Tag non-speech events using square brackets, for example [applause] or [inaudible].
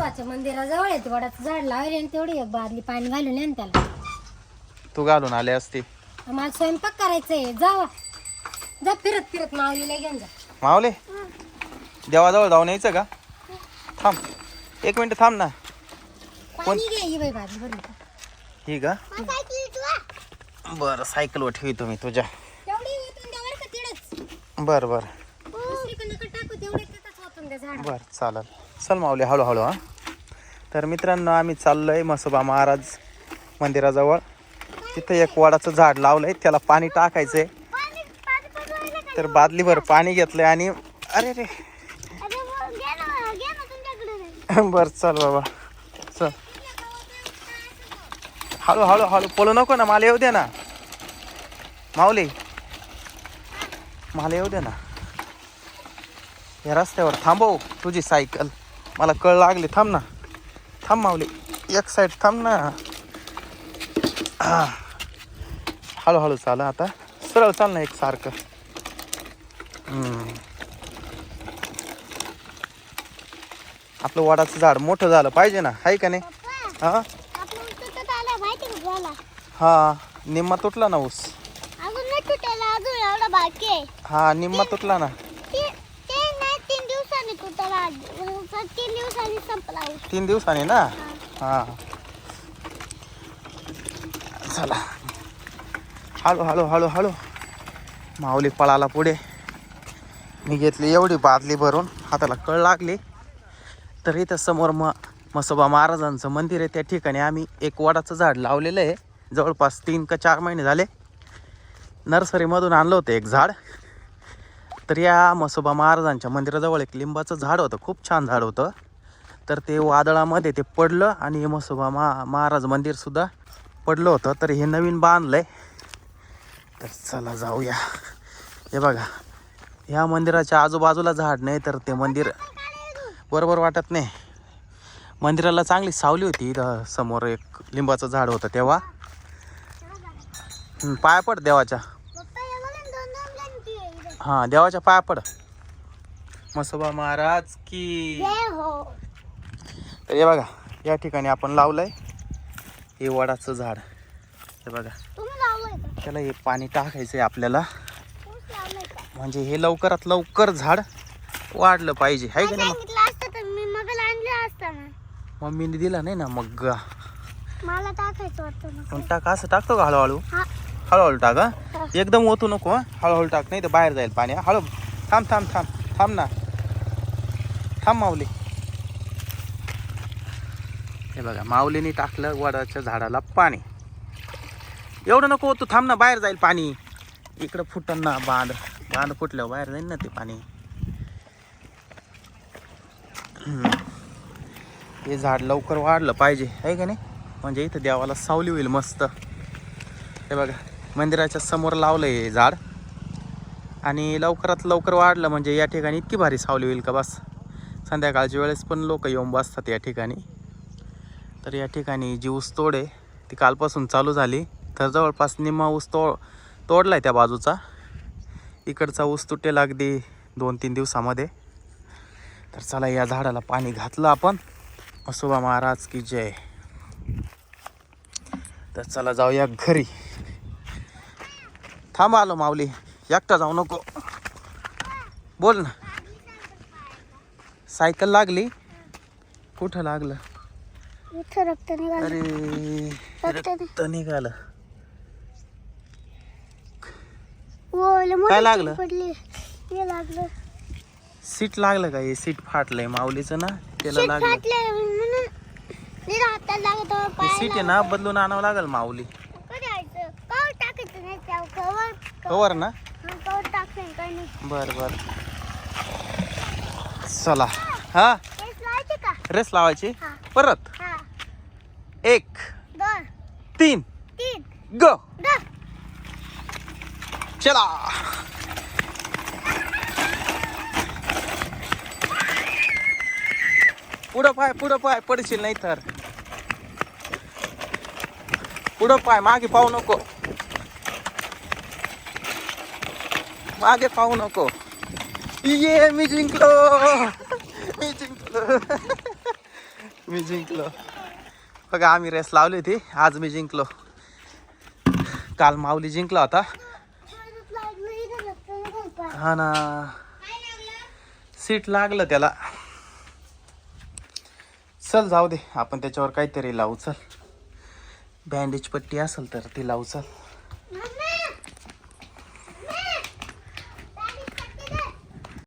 मसवाच्या मंदिराजवळ आहे ते वडाचं झाड लावले आणि तेवढी एक बादली पाणी घालून ये ना त्याला. तू घालून आले असते. मला स्वयंपाक करायचंय जावा जा फिरत फिरत माऊलीला घेऊन जा. मावले देवाजवळ जाऊन यायचं का? थांब. एक मिनिट थांब ना. पाणी घे ही बाई बादली बरं का. ही का? बरं सायकलवर ठेवतो मी तुझ्या. तेवढी ओतून द्या बरं का तिडच. बरं बरं. दुसरीकडे नका टाकू तेवढे तिथंच ओतून द्या झाड बरं चालेल. चल माऊली हळूहळू हा. तर मित्रांनो आम्ही चाललोय मसोबा महाराज मंदिराजवळ. तिथं एक वडाचं झाड लावलंय त्याला पाणी टाकायचंय. तर बादलीभर पाणी घेतलंय आणि अरे रे. [laughs] बर चल बाबा. चल. हळू हळू हळू पळू नको ना मला येऊ दे ना. माऊली. मला येऊ दे ना. या रस्त्यावर थांबव तुझी सायकल. मला कळ लागली थांब ना. थांब माऊली एक साईड थांब ना. हा. हळूहळू चाल आता. सरळ चाल ना एक सारखं. आपलं वडाचं झाड मोठं झालं पाहिजे ना आहे का नाही? हा? हा निम्मा तुटला ना ऊस. हा निम्मा तुटला ना ते ते नाही तीन दिवसांनी तुटायला तीन दिवसांनी संपला. तीन दिवसांनी ना? हा. चला. हळू हळू हळू हळू. माऊली पळाला पुढे. मी घेतली एवढी बादली भरून. हाताला कळ लागली. तर इथं समोर म मसोबा महाराजांचं मंदिर आहे. त्या ठिकाणी आम्ही एक वडाचं झाड लावलेलं आहे. जवळपास तीन का चार महिने झाले. नर्सरीमधून आणलं होतं एक झाड. तर या मसोबा महाराजांच्या मंदिराजवळ एक लिंबाचं झाड होतं. खूप छान झाड होतं. तर ते वादळामध्ये ते पडलं आणि मसोबा मा महाराज मंदिरसुद्धा पडलं होतं. तर हे नवीन बांधलं आहे तर चला जाऊया. हे बघा ह्या मंदिराच्या आजूबाजूला झाड नाही तर ते मंदिर बरोबर वाटत नाही. मंदिराला चांगली सावली होती इथं समोर एक लिंबाचं झाड होतं तेव्हा. पाया पड देवाच्या. हां देवाच्या पाया पड. मसोबा महाराज की. हो. तर हे बघा या ठिकाणी आपण लावलंय हे वडाचं झाड. हे बघा त्याला हे पाणी टाकायचं आहे आपल्याला म्हणजे हे लवकरात लवकर झाड वाढलं पाहिजे आहे का नाही मम्मीने दिला नाही ना मग मला टाकायचं मग. टाक असं टाकतो का हळूहळू? हळूहळू टाक एकदम ओतू नको. हळूहळू टाक नाही तर बाहेर जाईल पाणी. हळू. थांब थांब थांब. थांब ना. थांब माऊली. हे बघा माऊलीने टाकलं वडाच्या झाडाला पाणी. एवढं नको तू थांब ना बाहेर जाईल पाणी. इकडं फुटन ना बांध. बांध फुटल्यावर बाहेर जाईल ना ते पाणी. हे झाड लवकर वाढलं पाहिजे आहे का नाही? म्हणजे इथं देवाला सावली होईल मस्त. हे बघा मंदिराच्या समोर लावलं हे झाड. आणि लवकरात लवकर वाढलं म्हणजे या ठिकाणी इतकी भारी सावली होईल का बस? संध्याकाळच्या वेळेस पण लोक येऊन बसतात या ठिकाणी. तर या ठिकाणी जी ऊस तोड आहे ती कालपासून चालू झाली. तर जवळपास निम्मा ऊस तोड तोडला आहे त्या बाजूचा. इकडचा ऊस तुटेल अगदी दोन तीन दिवसामध्ये. तर चला या झाडाला पाणी घातलं आपण. असोबा महाराज की जय. तर चला जाऊया घरी. थांब आलो माऊली. एकटा जाऊ नको. बोल ना. सायकल लागली. कुठं लागलं? इथं रक्त निघालं. अरे रक्त नि- रक्त निघालं. हो काय लागलं? पडली. हे लागलं. सीट लागलं का? हे सीट फाटलंय माऊलीचं ना? त्याला लागलं. फाटले म्हणून लागत हे सीट आहे ना? बदलून आणावं लागेल माऊली. कधी यायचं? कवर टाकायचं नाही त्या कवर. कवर ना? हा, कवर टाकते काही नाही. बर बर. चला. हा? हेच लावायचे का? रेस लावायची? हा. परत? एक दोन तीन तीन ग. चला. पुढं पाय पुढं पाय पडशील नाही तर. पुढं पाय मागे पाहू नको. मागे पाहू नको. ये मी जिंकलो. मी जिंकलो. [laughs] मी जिंकलो. बघा आम्ही रेस लावली होती. आज मी जिंकलो. काल माऊली जिंकला होता. हा ना. सीट लागलं त्याला. चल जाऊ दे. आपण त्याच्यावर काहीतरी लावू चल. बँडेज पट्टी असेल तर ती लावू चल.